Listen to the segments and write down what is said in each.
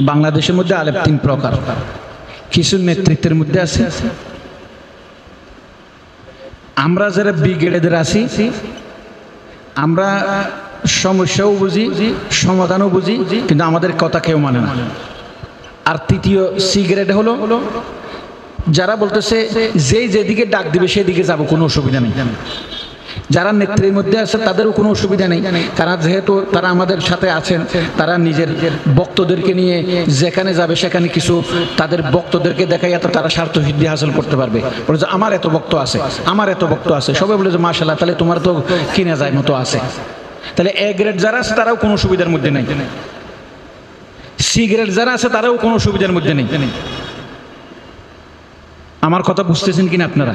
বাংলাদেশের মধ্যে আলেপ তিন প্রকার। কিছু নেতৃত্বের মধ্যে আছে। আমরা যারা ব্রিগেডেদের আছি, আমরা সমস্যাও বুঝি, সমাধানও বুঝি, কিন্তু আমাদের কথা কেউ মানে না। আর তৃতীয় সিগারেট হলো, যারা বলতেছে, যেই যেদিকে ডাক দিবে, সেদিকে যাব, কোনো অসুবিধা নেই। যারা নেত্রীর মধ্যে আছে, তাদেরও কোনো অসুবিধা নেই। কারণ যেহেতু তারা আমাদের সাথে আছেন, তারা নিজের বক্তদেরকে নিয়ে যেখানে যাবে সেখানে কিছু তাদের বক্তদেরকে দেখাই এত তারা স্বার্থ সিদ্ধি হাসিল করতে পারবে। বলে যে, আমার এত বক্ত আছে, আমার এত বক্ত আছে। সবাই বলে যে মাশাল্লাহ তাহলে তোমার তো কিনে যায় মতো আছে। তাহলে এ গ্রেড যারা আছে, তারাও কোনো সুবিধার মধ্যে নেই। সি গ্রেড যারা আছে, তারাও কোনো সুবিধার মধ্যে নেই। আমার কথা বুঝতেছেন কিনা আপনারা?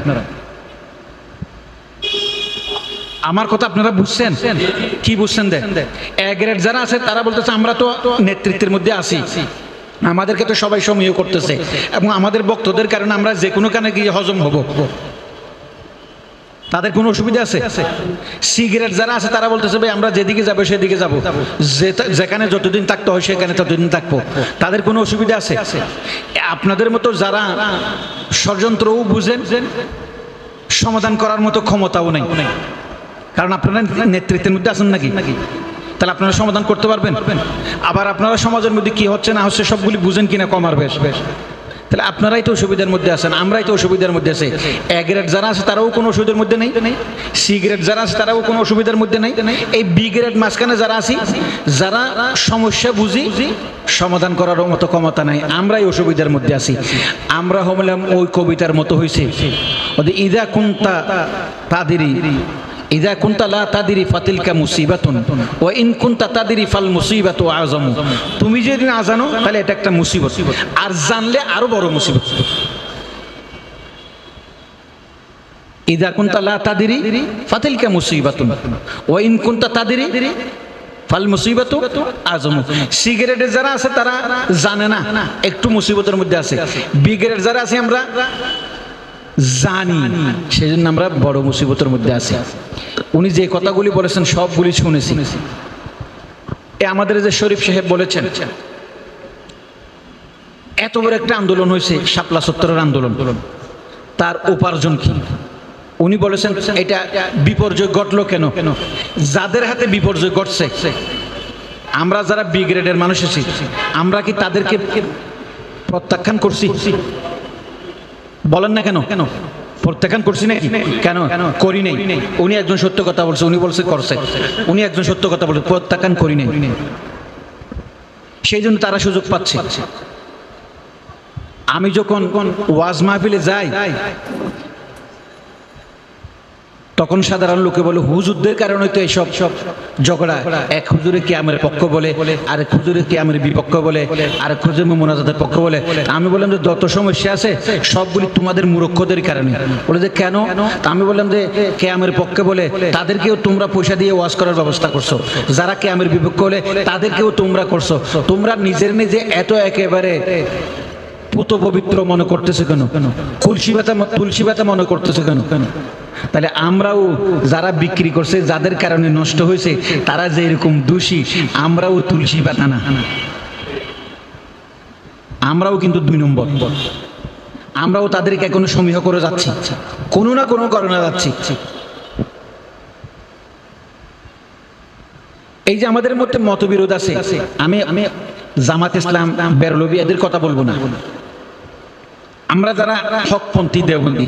আমার কথা আপনারা বুঝছেন? কি বুঝছেন দেখ যারা আছে, তারা বলতেছে, আমরা তো নেতৃত্বের মধ্যে আছি। আমাদেরকে তো সবাই সমীহ করতেছে। এবং আমাদের বক্তদের কারণে আমরা যে কোনো কানে গিয়ে হজম হব। তাদের কোনো অসুবিধা আছে? সিগারেট যারা আছে, তারা বলতেছে, ভাই, আমরা যেদিকে যাব, সেদিকে যাব। যেখানে যতদিন থাকতে হয়, সেখানে ততদিন থাকব। তাদের কোনো অসুবিধা আছে? আপনাদের মতো যারা ষড়যন্ত্রও বুঝেন, সমাধান করার মতো ক্ষমতাও নেই। কারণ আপনারা নেতৃত্বের মধ্যে আছেন নাকি? তাহলে আপনারা সমাধান করতে পারবেন? আবার আপনারা সমাজের মধ্যে কি হচ্ছে না হচ্ছে সবগুলি বুঝেন কিনা কমার বেশ বেশ। তাহলে আপনারাই তো অসুবিধার মধ্যে আছেন, আমরাই তো অসুবিধার মধ্যে আছে। এ গ্রেড যারা আছে তারাও কোনো অসুবিধার মধ্যে নেই? সি গ্রেড যারা আছে তারাও কোনো অসুবিধার মধ্যে নেই? এই বি গ্রেড মাঝখানে যারা আছি, যারা সমস্যা বুঝি, সমাধান করার মতো ক্ষমতা নাই। আমরাই অসুবিধার মধ্যে আছি। আমরা হলাম ওই কবিতার মতো ওদের ইদা কুন্তা তাদেরই ইদা কুন্তা লা তাদিরি ফাতিলকা মুসিবাতুন, ওয়া ইন কুন্তা তাদিরি ফাল মুসিবাতু আযম। তুমি যদি না জানো, তাহলে এটা একটা মুসিবত। আর জানলে আরও বড় মুসিবত। ইদা কুন্তা লা তাদিরি ফাতিলকা মুসিবাতুন, ওয়া ইন কুন্তা তাদিরি ফাল মুসিবাতু আযম। সিগারেটের যারা আছে, তারা জানে না, একটু মুসিবতের মধ্যে আছে। বিগ্রেড যারা আছে, আমরা জানি। সেই জন্য আমরা বড় মুসিবতের মধ্যে আছি। উনি যে কথাগুলি বলেছেন, সবগুলি শুনেছি। এ আমাদের যে শরীফ সাহেব বলেছেন, এত বড় একটা আন্দোলন হয়েছে, শাপলা সত্তরের আন্দোলন। তার উপার্জন কি? উনি বলেছেন, এটা বিপর্যয় ঘটলো কেন? কেন যাদের হাতে বিপর্যয় ঘটছে, আমরা যারা বি গ্রেডের মানুষ আছি, আমরা কি তাদেরকে প্রত্যাখ্যান করছি? বলেন না কেন? কেন প্রত্যাখ্যান করছি নাকি? কেন? করি নেই। উনি একজন সত্য কথা বলছে, উনি বলছে করছে। উনি একজন সত্য কথা বলছে, প্রত্যাখ্যান করি নেই। সেই জন্য তারা সুযোগ পাচ্ছে। আমি যখন ওয়াজ মাহফিলে যাই তখন সাধারণ লোকে বলে, হুজুরদের কারণে তো এইসব সব ঝগড়া। এক হুজুরে কি আমার পক্ষ বলে, আরেক হুজুরে কি আমার বিপক্ষ বলে আর এক হুজুর মোনাজাতের পক্ষ বলে। আমি বললাম যে, যত সমস্যা আছে, সবগুলি তোমাদের মূর্খদের কারণে। বলে যে, কেন? আমি বললাম যে কে আমার পক্ষে বলে, তাদেরকেও তোমরা পয়সা দিয়ে ওয়াজ করার ব্যবস্থা করছ। যারা কে আমার বিপক্ষ বলে, তাদেরকেও তোমরা করছ। তোমরা নিজের নিজে এত একেবারে পুত পবিত্র মনে করতেছে কেন? তুলসী পাতা তুলসী পাতা মনে করতেছে কেন কেন? তাহলে আমরাও যারা বিক্রি করছে, যাদের কারণে নষ্ট হয়েছে, তারা যে এরকম দোষী, আমরাও তুলসী পাতা না। আমরাও কিন্তু দুই নম্বর। আমরাও তাদেরকে এখনও সমীহ করে যাচ্ছি। কোনো না কোনো কারণে যাচ্ছি। এই যে আমাদের মধ্যে মতবিরোধ আছে, আমি আমি জামাত ইসলাম, বেরলবি, এদের কথা বলব না। আমরা যারা হকপন্থী দেওবন্দি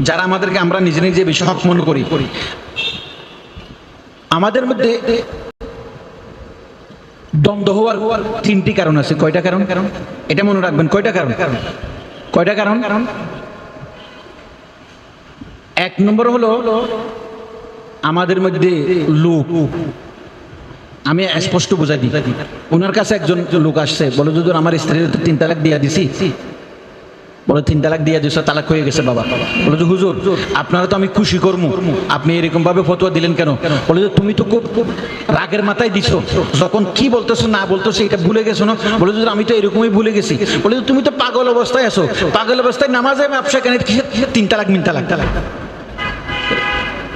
যারা আমাদেরকে আমরা নিজে নিজে বেশি মনে করি। আমাদের মধ্যে দ্বন্দ্ব হওয়ার হওয়ার তিনটি কারণ আছে। কয়টা কারণ? কারণ এটা মনে রাখবেন, কয়টা কারণ? কারণ কয়টা কারণ? কারণ এক নম্বর হলো আমাদের মধ্যে লোক। আমি স্পষ্ট বুঝাই দিই। ওনার কাছে একজন লোক আসছে, বলে যদি আমার স্ত্রীর তিন তালাক দিয়া দিছি। বলে, তিন তালাক দিয়ে দিছে, তালাক হয়ে গেছে বাবা। বলে যে, হুজুর, আপনারা তো আমি খুশি করব আপনি এরকম ভাবে ফতোয়া দিলেন কেন? বলে যে, তুমি তো খুব রাগের মাথায় দিছো। যখন কি বলতেছো, না বলতেছো, এটা ভুলে গেছো না? বলে যে আমি তো এরকমই ভুলে গেছি। বলে যে, তুমি তো পাগল অবস্থায় আছো। পাগল অবস্থায় নামাজে ব্যবসা কেন? তিন তালাক, মিন তালাক তালাক?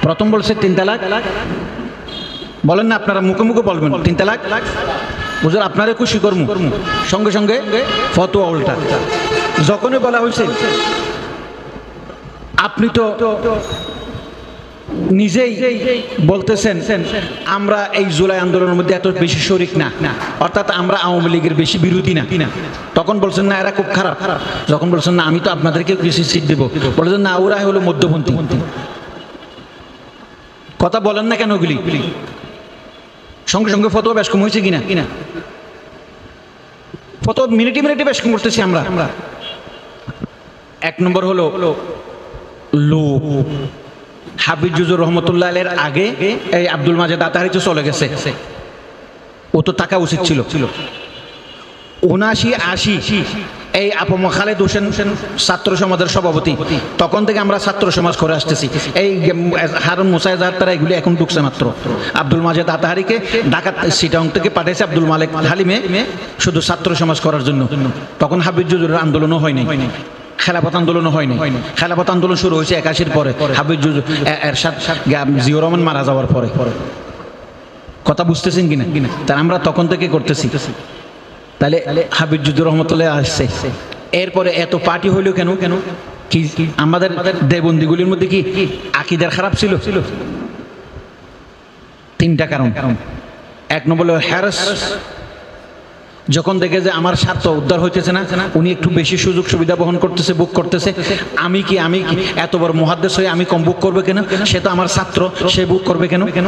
প্রথম বলছে, তিন তালাক? বলেন না, আপনারা মুখে মুখে বলবেন, তিন তালাক? হুজুর, আপনারে খুশি করমু। সঙ্গে সঙ্গে ফতোয়া উল্টা। যখনই বলা হয়েছে, আপনি তো নিজেই বলতেছেন, আমরা এই জুলাই আন্দোলনের মধ্যে এত বেশি শরিক না। অর্থাৎ আমরা আওয়ামী লীগের বেশি বিরোধী না। তখন বলছেন, না, এরা খুব খারাপ। যখন বলছেন, না, আমি তো আপনাদেরকে বেশি সিট দেবো। বলছেন, না, ওরা হলো মধ্যপন্থী। কথা বলেন না কেন ওগুলি? সঙ্গে সঙ্গে ফটো বেশ কম হয়েছে কিনা? কিনা ফটো মিনিটে মিনিটে বেশ কম করতেছি আমরা। এক নম্বর হলো লোভ। হাবিজুজুর রহমতুল্লাহ আলের আগে এই আব্দুল মাজেদ আতাহারি তো চলে গেছে। ও তো টাকা উচিত ছিল। উনাশি আশি এই আপম খালেদ হোসেন ছাত্র সমাজের সভাপতি। তখন থেকে আমরা ছাত্র সমাজ করে আসতেছি। এই হারুন মুসাইদ তারা এগুলি এখন ঢুকছে মাত্র। আব্দুল মাজেদ আতাহারিকে ঢাকা সিটাং থেকে পাঠিয়েছে আব্দুল মালিক হালিমে শুধু ছাত্র সমাজ করার জন্য। তখন হাবিজুজুরের আন্দোলনও হয়নি। খেলাপথ আন্দোলন হয়নি। খেলাপথ আন্দোলন শুরু হয়েছে একাশির পরে। হাবিজ এরশাদ জিও রহমান মারা যাওয়ার পরে। কথা বুঝতেছেন কিনা? কিনা? তা আমরা তখন থেকে করতেছি। তাহলে হাবিজুদ্দুর রহমতুল্লাহ আসছে। এরপরে এত পার্টি হইল কেন? কেন? কি আমাদের দেবন্দিগুলির মধ্যে কি আকিদার খারাপ ছিল? ছিল। তিনটা কারণ। এক নম্বর হ্যারাস। যখন দেখে যে আমার স্বার্থ উদ্ধার হইতেছে না উনি একটু বেশি সুযোগ সুবিধা বহন করতেছে বুক করতেছে। আমি কি আমি কি এত বড় মহাদ্দেশ হয়ে আমি কম বুক করবে কেন? সে তো আমার ছাত্র সে বুক করবে কেন? কেন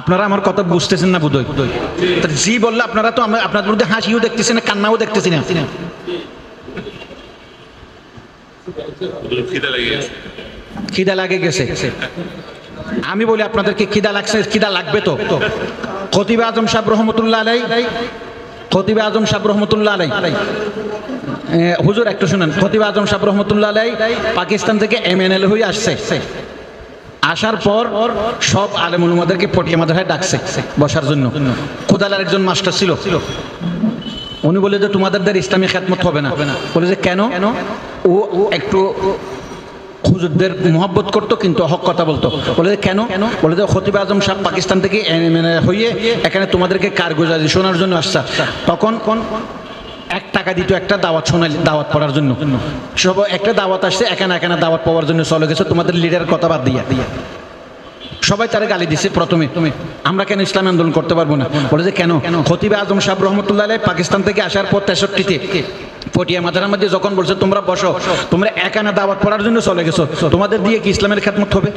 আপনারা আমার কথা বুঝতেছেন না বোধহয়? তা জি বললে আপনারা তো আমরা আপনাদের মধ্যে হাসিও দেখতেছি না কান্নাও দেখতেছি না। খিদা লাগে গেছে। আমি বলি আপনাদেরকে খিদা লাগছে খিদা লাগবে তো। খতিবে আজম সাহেব রহমতুল্লাহ আলাই। খতিবে আজম সাহেব রহমতুল্লাহ আলাই। হুজুর, একটু শুনেন। খতিবে আজম সাহেব রহমতুল্লাহ আলাই পাকিস্তান থেকে এমএনএল হয়ে আসছে। আসার পর সব আলেমুল মাদেরকে পটিয়া মাদারায় ডাকছে বসার জন্য। কোদালার একজন মাস্টার ছিল। উনি বলে যে, তোমাদের দ্বারা ইসলামী খেদমত হবে না। বলে যে, কেন? ও একটু হুজুরদের মোহাব্বত করতো কিন্তু হক কথা বলতো। বলে যে কেন? বলে যে খতিব আজম সাহেব পাকিস্তান থেকে হইয়ে এখানে তোমাদেরকে কারগুজারি শোনার জন্য আসছে। তখন কোন এক টাকা দিত একটা দাওয়াত শোনাল দাওয়াত পড়ার জন্য। সব একটা দাওয়াত আসছে এখানে এখানে দাওয়াত পাওয়ার জন্য চলে গেছে তোমাদের লিডার কথা বাদ দিয়া। দিয়া সবাই তারা গালি দিছে প্রথমে। তুমি আমরা কেন ইসলাম আন্দোলন করতে পারব না? বলে যে কেন? কেন? খতিবে আজম সাহেব রহমতুল্লাহ পাকিস্তান থেকে আসার পর তেষট্টিতে পটিয়া মাদার মধ্যে যখন বলছে, তোমরা বসো, তোমরা একানা দাওয়াত পড়ার জন্য চলে গেছো। তোমাদের দিয়ে কি ইসলামের খেদমত হবে?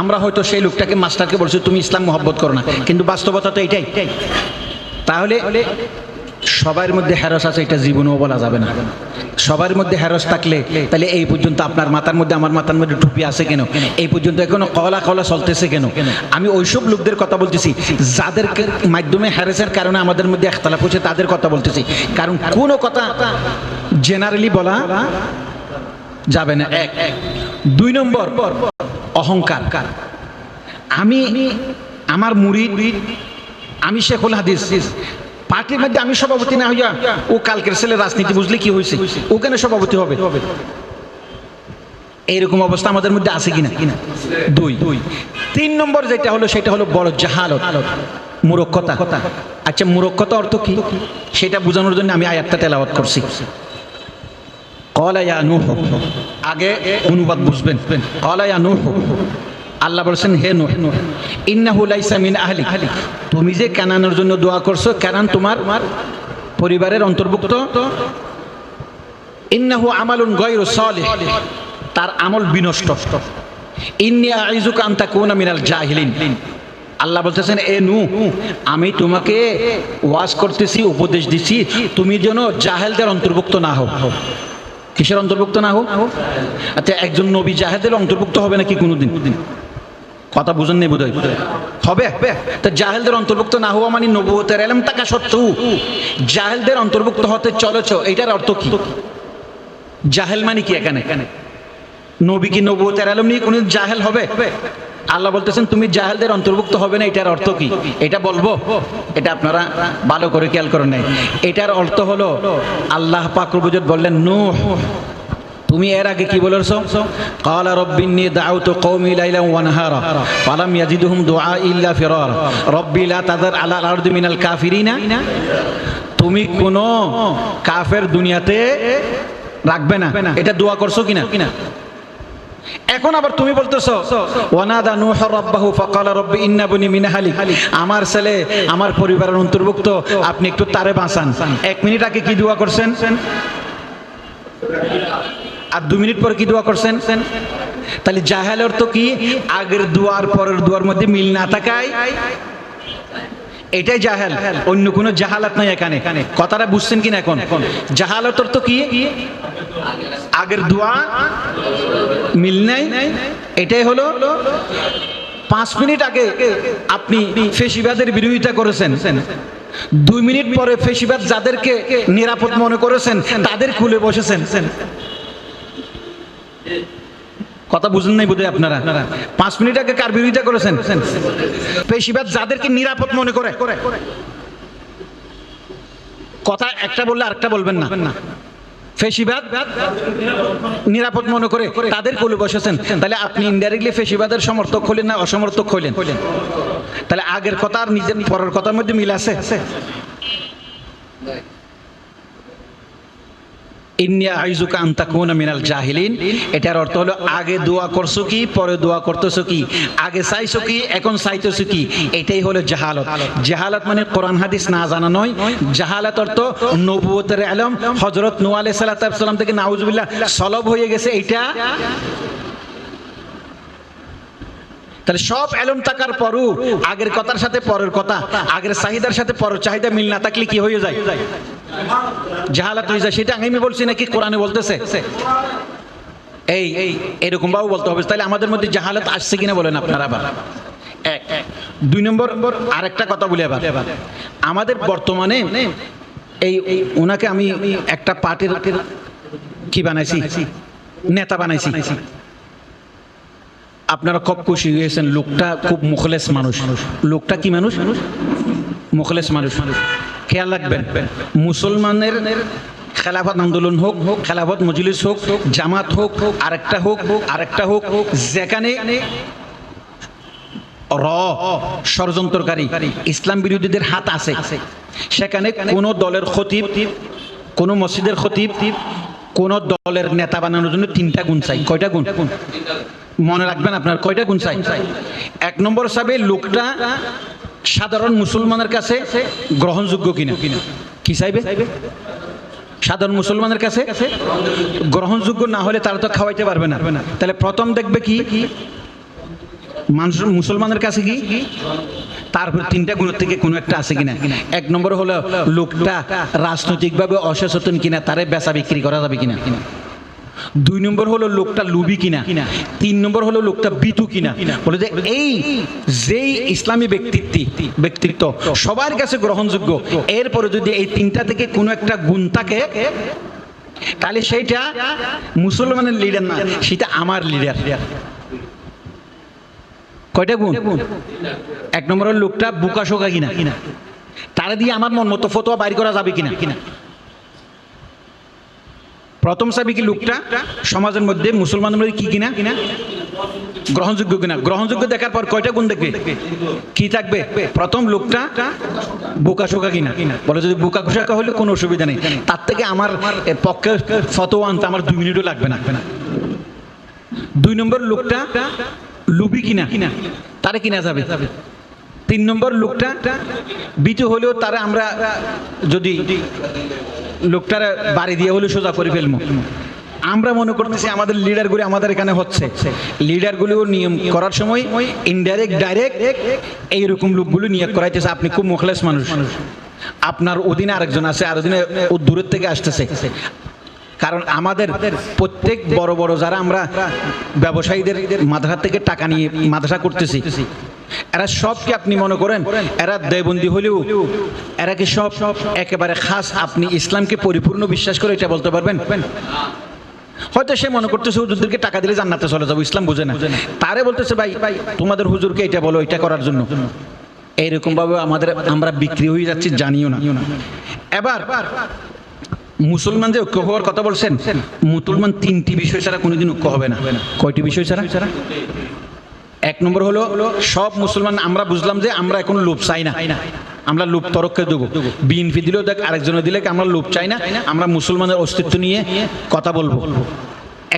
আমরা হয়তো সেই লোকটাকে মাস্টারকে বলছি, তুমি ইসলাম মহব্বত করো না। কিন্তু বাস্তবতা তো এটাই। তাহলে সবার মধ্যে হ্যারস আছে, এটা জীবনেও বলা যাবে না। সবার মধ্যে হ্যারস থাকলে তাহলে এই পর্যন্ত আপনার মাথার মধ্যে, আমার মাথার মধ্যে টুপি আছে কেন? এই পর্যন্ত এখনও কলা কলা চলতেছে কেন? আমি ওইসব লোকদের কথা বলতেছি, যাদের মাধ্যমে হ্যারেসের কারণে আমাদের মধ্যে একতলাপ হচ্ছে, তাদের কথা বলতেছি। কারণ কোনো কথা জেনারেলি বলা যাবে না। এক। দুই নম্বর, অহংকার। আমি, আমার মুড়ি আমি শেখুল হাদিস। পার্টির মধ্যে আমি সভাপতি না হইয়া ও কালকের ছেলে রাজনীতি বুঝলে কি হয়েছে ও কেন সভাপতি হবে? এইরকম অবস্থা আমাদের মধ্যে আছে কিনা? কিনা দুই। দুই তিন নম্বর যেটা হলো, সেটা হলো বড় জাহালত মূরক্ষতা আচ্ছা মূরক্ষতা অর্থ কি? সেটা বোঝানোর জন্য আমি আয়াতটা তেলাওয়াত করছি। কলা ইয়া নূহ আগে অনুবাদ বুঝবেন। কলা ইয়া নূহ আল্লাহ বলছেন, হে নূহ ইন্নাহু লাইসা মিন আহলি তুমি যে কানানের জন্য দোয়া করছ, কানান তোমার পরিবারের অন্তর্ভুক্ত। ইন্নাহু আমালুন গায়রু সালিহ তার আমল বিনষ্ট। ইন্নি আইজুকা আন তাকুনা মিনাল জাহিলিন আল্লাহ বলতেছেন, এ নু আমি তোমাকে ওয়াজ করতেছি, উপদেশ দিছি। তুমি যেন জাহেলদের অন্তর্ভুক্ত না হও। কিসের অন্তর্ভুক্ত না হোক? আচ্ছা একজন নবী জাহেদের অন্তর্ভুক্ত হবে নাকি কোনোদিন? কথা বুঝেন নেই বোধহয়? হবে। তা জাহেলদের অন্তর্ভুক্ত না হওয়া মানে নবুয়তের এলম টাকা সত্ত্বেও জাহেলদের অন্তর্ভুক্ত হতে চলেছ, এটার অর্থ কি? জাহেল মানে কি এখানে? নবী কি নবুয়তের এলম নিয়ে কোনো জাহেল হবে? আল্লাহ বলতেছেন তুমি জাহেলদের অন্তর্ভুক্ত হবে না এটার অর্থ কি এটা বলবো এটা আপনারা ভালো করে খেয়াল করেন নাই এটার অর্থ হলো আল্লাহ পাকরবুজত বললেন নূহ তুমি এর আগে কি বলেছো قال رب اني دعوت قومي ليلا ونهارا فلم يزدهم دعاء الا فرارا ربي لا تذر على الارض من الكافرين তুমি কোন কাফের দুনিয়াতে রাখবে না এটা দোয়া করছো কিনা কিনা এখন আবার তুমি বলতেছো, ওয়ানাদা নূহ রাব্বাহু ফাকালা রাব্বি ইন্না বনি মিন আহলি আমার ছেলে, আমার পরিবারের অন্তর্ভুক্ত, আপনি একটু তারে বাঁচান। এক মিনিট আগে কি দোয়া করছেন? আর দু মিনিট পর কি দোয়া করছেন? তাহলে জাহেল অর্থ কি? আগের দুয়ার পরের দুয়ার মধ্যে মিল না থাকায় এটাই জাহেল। অন্য কোনো জাহালাত নাই এখানে। কথাটা বুঝছেন কিনা এখন? জাহালাত অর্থ কি? আগের দোয়া মিল নাই। এটাই হলো পাঁচ মিনিট আগে আপনি ফেসিবাদের বিরোধিতা করেছেন। দুই মিনিট পরে ফেসিবাদ যাদেরকে নিরাপদ মনে করেছেন, তাদের খুলে বসেছেন। কথা বুঝেন নাই বোধহয় আপনারা? পাঁচ মিনিট আগে কার বিরোধিতা করেছেন? পেশিবাদ যাদেরকে নিরাপদ মনে করে। কথা একটা বললে আরেকটা বলবেন না। ফেসিবাদ নিরাপদ মনে করে তাদের কোলে বসেছেন। তাহলে আপনি ইনডাইরেক্টলি ফেসিবাদের সমর্থক হলেন না অসমর্থক হলেন? তাহলে আগের কথা আর নিজের পরের কথার মধ্যে মিল আছে? ইন্নিয়া আইজুকা আন্তাকুনা মিনাল এটার অর্থ হলো, আগে দোয়া করছ কি, পরে দোয়া করতেছো কি? আগে চাইছো কি, এখন চাইতেছো কি? এটাই হলো জাহালত। জাহালত মানে কোরআন, হাদিস না জানা নয়। জাহালত অর্থ নবুয়তের আলম। হজরত নু আলাইহিস সালাম থেকে নাউজুবিল্লাহ, সলব হয়ে গেছে এটা তাহলে সব এলম থাকার পরও, আগের কথার সাথে পরের কথা, আগের চাহিদার সাথে পরের চাহিদা মিল না থাকলে কি হয়ে যায়? জাহালাত হয়ে যায় সেটা আমি বলছি নাকি কোরআনে বলতেছে? এই এই, এরকম ভাবে বলতে হবে। তাহলে আমাদের মধ্যে জাহালাত আসছে কিনা বলেন আপনারা আবার। এক। দুই নম্বর, আরেকটা কথা বলি আবার। আমাদের বর্তমানে এই ওনাকে আমি একটা পার্টির কি বানাইছি? নেতা বানাইছি। আপনারা খুব খুশি হয়েছেন। লোকটা খুব মুখলেস মানুষ। লোকটা কি মানুষ? মুখলেস মানুষ। খেয়াল রাখবেন, মুসলমানের খেলাফত আন্দোলন হোক হোক খেলাফত মজলিস হোক হোক জামাত হোক হোক আরেকটা হোক হোক আরেকটা হোক হোক, যেখানে র, ষড়যন্ত্রকারী, ইসলাম বিরোধীদের হাত আছে, সেখানে কোন দলের খতিব, কোন মসজিদের খতিব, কোন দলের নেতা বানানোর জন্য তিনটা গুণ চাই। কয়টা গুণ? মনে রাখবেন আপনার কয়টা গুণ চাই? এক নম্বর হিসাবে লোকটা সাধারণ মুসলমানের কাছে গ্রহণযোগ্য কিনা? কি চাইবে? সাধারণ মুসলমানের কাছে গ্রহণযোগ্য না হলে তারা তো খাওয়াইতে পারবে না। তাহলে প্রথম দেখবে কি? মানুষ মুসলমানের কাছে কি? তারপর তিনটা গুণের থেকে কোনো একটা আছে কিনা? এক নম্বর হলো লোকটা রাজনৈতিকভাবে অসচেতন কিনা, তারে বেচা বিক্রি করা যাবে কিনা? দুই নম্বর হলো লোকটা লুবি কিনা, তিন নম্বর হলো লোকটা বিতু কিনা। বলে যে এই যেই ইসলামী ব্যক্তিত্ব ব্যক্তিত্ব সবার কাছে গ্রহণযোগ্য, এরপরে যদি এই তিনটা থেকে কোনো একটা গুণ থাকে, তাহলে সেইটা মুসলমানের লিডার না, সেটা আমার লিডার কয়টা গুণ? এক নম্বর লোকটা বুকা শোকা কিনা কিনা তারা দিয়ে আমার মন মতো ফতোয়া বাইর করা যাবে কিনা কিনা? প্রথম সাবি কি লোকটা? সমাজের মধ্যে মুসলমানের মধ্যে কি কিনা? কিনা গ্রহণযোগ্য কিনা? গ্রহণযোগ্য দেখার পর কয়টা গুণ দেখবে? কি থাকবে? প্রথম লোকটা বোকা শোকা কিনা? বলে যদি বোকা শোকা হলে কোনো অসুবিধা নেই। তার থেকে আমার পক্ষে ফতোয়া আনতে আমার দুই মিনিটও লাগবে না। দুই নম্বর লোকটা লুবি কিনা কিনা? তারে কিনা যাবে? তিন নম্বর লোকটা বিতু হলেও তারা আমরা যদি লোকটার বাড়ি দিয়ে হলে সোজা করে ফেলব আমরা মনে করতেছি আমাদের লিডারগুলি আমাদের এখানে হচ্ছে। লিডারগুলিও নিয়ম করার সময় ইনডাইরেক্ট ডাইরেক্ট এইরকম লোকগুলো নিয়োগ করাইতেছে। আপনি খুব মুখলেস মানুষ। আপনার অধীনে আরেকজন আছে আর অধীনে ও দূরের থেকে আসতেছে। কারণ আমাদের প্রত্যেক বড় বড় যারা আমরা ব্যবসায়ীদের মাদ্রাসা থেকে টাকা নিয়ে মাদ্রাসা করতেছি এরা সব কি আপনি মনে করেন? এরা দেবন্দি হলেও। এরা কি সব সব একেবারে খাস? আপনি ইসলামকে পরিপূর্ণ বিশ্বাস করে এটা বলতে পারবেন? হয়তো সে মনে করতেছে, হুজুরদেরকে টাকা দিলে জান্নাতে চলে যাব। ইসলাম বুঝে না। তারে বলতেছে, ভাই, তোমাদের হুজুরকে এটা বলো, এটা করার জন্য। এইরকম ভাবে আমাদের আমরা বিক্রি হয়ে যাচ্ছি, জানিও না। এবার, মুসলমান যে ঐক্য হওয়ার কথা বলছেন, মুসলমান তিনটি বিষয় ছাড়া কোনোদিন ঐক্য হবে না। কয়টি বিষয় ছাড়া? এক নম্বর হলো, সব মুসলমান, আমরা বুঝলাম যে আমরা এখন লোভ চাই না। আমরা লোভ তরককে দেবো। বিএনপি দিলেও দেখ, আরেকজনে দিলে আমরা লোভ চাই না? আমরা মুসলমানের অস্তিত্ব নিয়ে কথা বলব।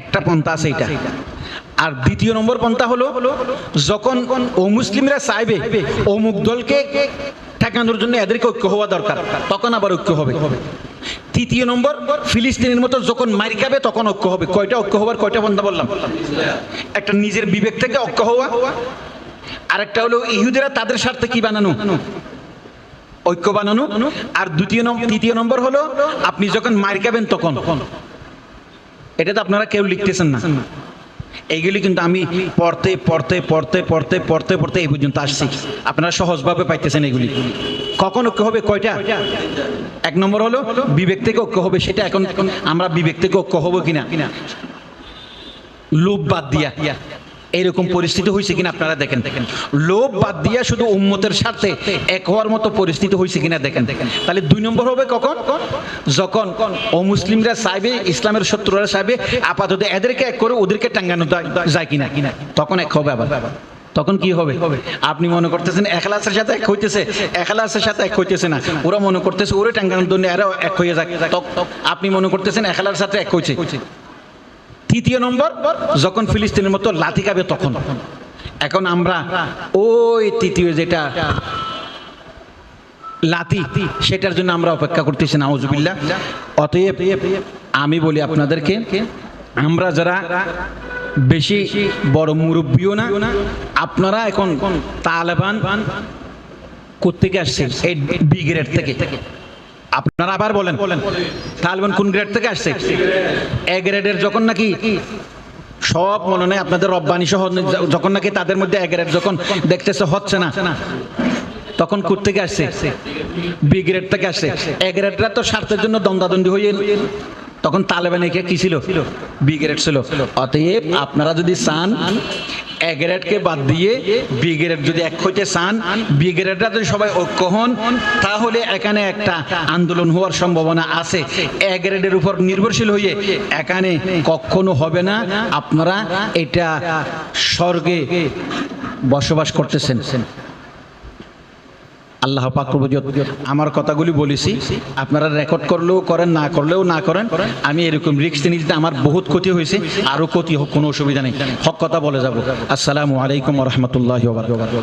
একটা পন্থা আছে এটা আর দ্বিতীয় নম্বর পন্থা হলো, যখন ও মুসলিমরা চাইবে, অমুক দলকে ঠেকানোর জন্য এদেরকে ঐক্য হওয়া দরকার, তখন আবার ঐক্য হবে। তৃতীয় নম্বর, ফিলিস্তিনের মতো যখন মার খাবে, তখন ঐক্য হবে। কয়টা ঐক্য হওয়ার কয়টা পন্থা বললাম? একটা নিজের বিবেক থেকে ঐক্য হওয়া। আরেকটা হলো, ইহুদিরা তাদের স্বার্থে কি বানানো? ঐক্য বানানো। আর দ্বিতীয় তৃতীয় নম্বর হলো, আপনি যখন মার খাবেন তখন। এটা তো আপনারা কেউ লিখতেছেন না। এইগুলি কিন্তু আমি পড়তে পড়তে পড়তে পড়তে পড়তে পড়তে এই পর্যন্ত আসছি। আপনারা সহজভাবে পাইতেছেন এগুলি কখন ঐক্য হবে কয়টা? এক নম্বর হলো বিবেক থেকে ঐক্য হবে সেটা এখন এখন আমরা বিবেক থেকে ঐক্য হব কিনা? লোভ বাদ দিয়া। এরকম পরিস্থিতি হয়েছে কিনা আপনারা দেখেন। দেখেন লোভ বাদ দিয়া শুধু উম্মতের স্বার্থে এক হওয়ার মতো পরিস্থিতি হয়েছে কিনা দেখেন। দেখেন তাহলে দুই নম্বর হবে কখন? যখন অমুসলিমরা চাইবে, ইসলামের শত্রুরা চাইবে, আপাতত এদেরকে এক করে ওদেরকে টাঙ্গানো যায় কিনা কিনা? তখন এক হবে আবার। তখন কি হবে? আপনি মনে করতেছেন এখলাসের সাথে এক হইতেছে, এখলাসের সাথে এক হইতেছে না। ওরা মনে করতেছে, ওরে টাঙ্গানোর জন্য এরা এক হয়ে যাক। আপনি মনে করতেছেন এখলার সাথে এক হয়েছে তৃতীয় নম্বর, যখন ফিলিস্তিনের মতো লাথি খাবে তখন। এখন আমরা ওই তৃতীয় যেটা লাতি সেটার জন্য আমরা অপেক্ষা করতেছি, নাউজুবিল্লাহ। অতএব আমি বলি আপনাদেরকে, আমরা যারা বেশি বড় মুরব্বীও না। আপনারা এখন তালেবান কোথেকে আসছে এই বি গ্রেড থেকে। আপনারা আবার বলেন বলেন তালেবান কোন গ্রেড থেকে আসছে? এ গ্রেডের যখন নাকি সব মনে নেই, আপনাদের রব্বানি সহ যখন নাকি তাদের মধ্যে এ গ্রেড যখন দেখতেছে, হচ্ছে না। তখন থেকে আসছে? বি গ্রেড থেকে আসছে। এ গ্রেডরা তো স্বার্থের জন্য দ্বন্দ্বাদ্বন্দ্বী হয়ে তখন তালেবান একে কি ছিল? বি গ্রেড ছিল। অতএব আপনারা যদি চান, এ গ্রেডকে বাদ দিয়ে বি গ্রেড যদি এক হইতে চান, বি গ্রেডরা যদি সবাই ঐক্য হন, তাহলে এখানে একটা আন্দোলন হওয়ার সম্ভাবনা আছে। এ গ্রেডের উপর নির্ভরশীল হয়ে এখানে কখনো হবে না। আপনারা এটা স্বর্গে বসবাস করতেছেন। আল্লাহ পাক আমার কথাগুলি বলেছি, আপনারা রেকর্ড করলেও করেন, না করলেও না করেন। আমি এরকম রিক্স নিতে আমার বহুত ক্ষতি হয়েছে, আরও ক্ষতি হোক, কোনো অসুবিধা নেই। হক কথা বলে যাব। আসসালামু আলাইকুম রহমতুল্লাহ